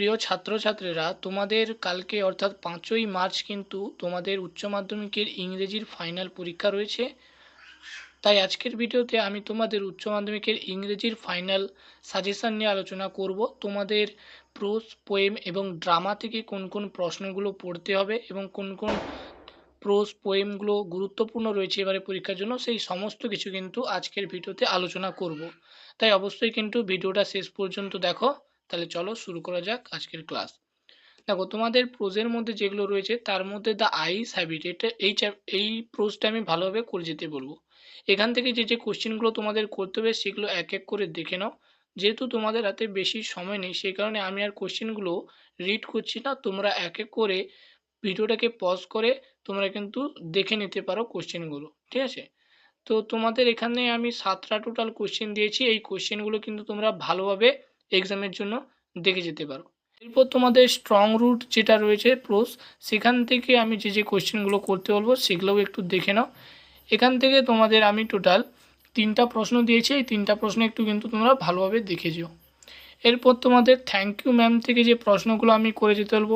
প্রিয় ছাত্রছাত্রীরা, তোমাদের কালকে অর্থাৎ পাঁচই মার্চ কিন্তু তোমাদের উচ্চ মাধ্যমিকের ইংরেজির ফাইনাল পরীক্ষা রয়েছে। তাই আজকের ভিডিওতে আমি তোমাদের উচ্চ মাধ্যমিকের ইংরেজির ফাইনাল সাজেশান নিয়ে আলোচনা করব। তোমাদের প্রোজ, পোয়েম এবং ড্রামা থেকে কোন কোন প্রশ্নগুলো পড়তে হবে এবং কোন কোন প্রোজ, পোয়েমগুলো গুরুত্বপূর্ণ রয়েছে এবারে পরীক্ষার জন্য, সেই সমস্ত কিছু কিন্তু আজকের ভিডিওতে আলোচনা করব। তাই অবশ্যই কিন্তু ভিডিওটা শেষ পর্যন্ত দেখো। তাহলে চলো শুরু করা যাক আজকের ক্লাস দেখো, তোমাদের প্রোজের মধ্যে যেগুলো রয়েছে, তার মধ্যে দ্য আইস হ্যাবিট এটা এই এই প্রোজটা আমি ভালোভাবে করে যেতে বলব। এখান থেকে যে যে কোশ্চেনগুলো তোমাদের করতে হবে, সেগুলো এক এক করে দেখে নাও। যেহেতু তোমাদের হাতে বেশি সময় নেই, সেই কারণে আমি আর কোশ্চেনগুলো রিড করছি না। তোমরা এক এক করে ভিডিওটাকে পজ করে তোমরা কিন্তু দেখে নিতে পারো কোশ্চেনগুলো ঠিক আছে? তো তোমাদের এখানে আমি সাতটা টোটাল কোশ্চেন দিয়েছি। এই কোশ্চেনগুলো কিন্তু তোমরা ভালোভাবে এক্সামের জন্য দেখে যেতে পারো। এরপর তোমাদের স্ট্রং রুট যেটা রয়েছে প্রোস সেখান থেকে আমি যে যে কোশ্চেনগুলো করতে বলব সেগুলোও একটু দেখে নাও। এখান থেকে তোমাদের আমি টোটাল তিনটা প্রশ্ন দিয়েছি, এই তিনটা প্রশ্ন একটু কিন্তু তোমরা ভালোভাবে দেখে যেও। এরপর তোমাদের থ্যাংক ইউ ম্যাম থেকে যে প্রশ্নগুলো আমি করে যেতে বলব,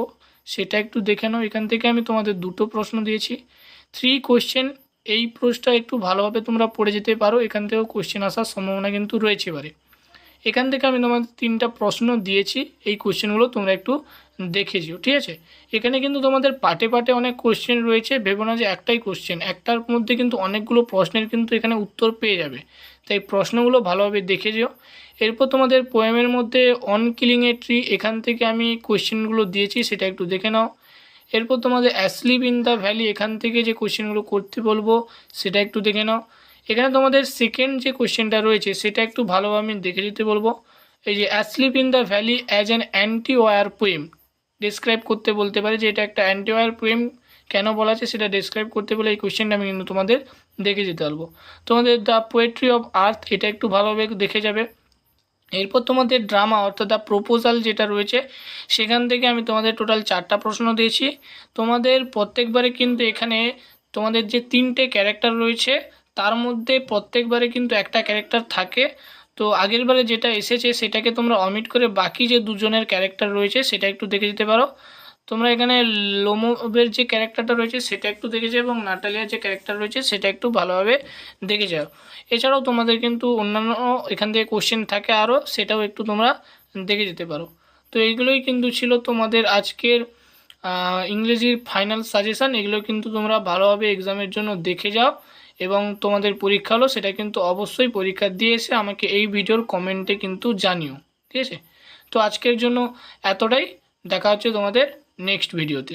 সেটা একটু দেখে নাও। এখান থেকে আমি তোমাদের দুটো প্রশ্ন দিয়েছি। থ্রি কোশ্চেন এই প্রশ্নটা একটু ভালোভাবে তোমরা পড়ে যেতে পারো। এখান থেকেও কোশ্চেন আসার সম্ভাবনা কিন্তু রয়েছে এবারে। এখান থেকে আমি তোমাদের তিনটা প্রশ্ন দিয়েছি। এই কোশ্চেনগুলো তোমরা একটু দেখে যেও, ঠিক আছে? এখানে কিন্তু তোমাদের পাটে পাটে অনেক কোশ্চেন রয়েছে। ভেবো না যে একটাই কোশ্চেন একটার মধ্যে কিন্তু অনেকগুলো প্রশ্নের কিন্তু এখানে উত্তর পেয়ে যাবে। তাই প্রশ্নগুলো ভালোভাবে দেখে যেও। এরপর তোমাদের পোয়েমের মধ্যে অন কিলিং এ ট্রি এখান থেকে আমি কোশ্চেনগুলো দিয়েছি, সেটা একটু দেখে নাও। এরপর তোমাদের অ্যাসলিপ ইন দ্য ভ্যালি এখান থেকে যে কোশ্চেনগুলো করতে বলব, সেটা একটু দেখে নাও। এখানে তোমাদের সেকেন্ড যে কোশ্চেনটা রয়েছে, সেটা একটু ভালোভাবে আমি দেখে দিতে বলব। এই যে asleep in the valley as an anti war poem describe করতে বলতে পারে যে, এটা একটা অ্যান্টি ওয়ার পোয়েম কেন বলা আছে সেটা ডিসক্রাইব করতে বলে এই কোশ্চেনটা আমি কিন্তু তোমাদের দেখে যেতে পারব তোমাদের দ্য পোয়েট্রি অফ আর্থ এটা একটু ভালোভাবে দেখে যাবে। এরপর তোমাদের ড্রামা অর্থাৎ দ্য প্রপোজাল যেটা রয়েছে, সেখান থেকে আমি তোমাদের টোটাল চারটা প্রশ্ন দিয়েছি। তোমাদের প্রত্যেকবারে কিন্তু এখানে তোমাদের যে তিনটে ক্যারেক্টার রয়েছে তার মধ্যে প্রত্যেকবারে কিন্তু একটা ক্যারেক্টার থাকে। তো আগের বারে যেটা এসেছে সেটাকে তোমরা অমিট করে বাকি যে দুজনের ক্যারেক্টার রয়েছে সেটা একটু দেখে যেতে পারো। তোমরা এখানে লোমোবের যে ক্যারেক্টারটা রয়েছে সেটা একটু দেখে যাও এবং নাটালিয়ার যে ক্যারেক্টার রয়েছে সেটা একটু ভালোভাবে দেখে যাও। এছাড়াও তোমাদের কিন্তু অন্যান্য এখান থেকে কোশ্চেন থাকে আরও সেটাও একটু তোমরা দেখে যেতে পারো। তো এইগুলোই কিন্তু ছিল তোমাদের আজকের ইংরেজির ফাইনাল সাজেশান এগুলো কিন্তু তোমরা ভালোভাবে এক্সামের জন্য দেখে যাও। এবং তোমাদের পরীক্ষা হলো, সেটা কিন্তু অবশ্যই পরীক্ষা দিয়ে এসে আমাকে এই ভিডিওর কমেন্টে কিন্তু জানিও, ঠিক আছে? তো আজকের জন্য এতটাই, দেখা হচ্ছে তোমাদের নেক্সট ভিডিওতে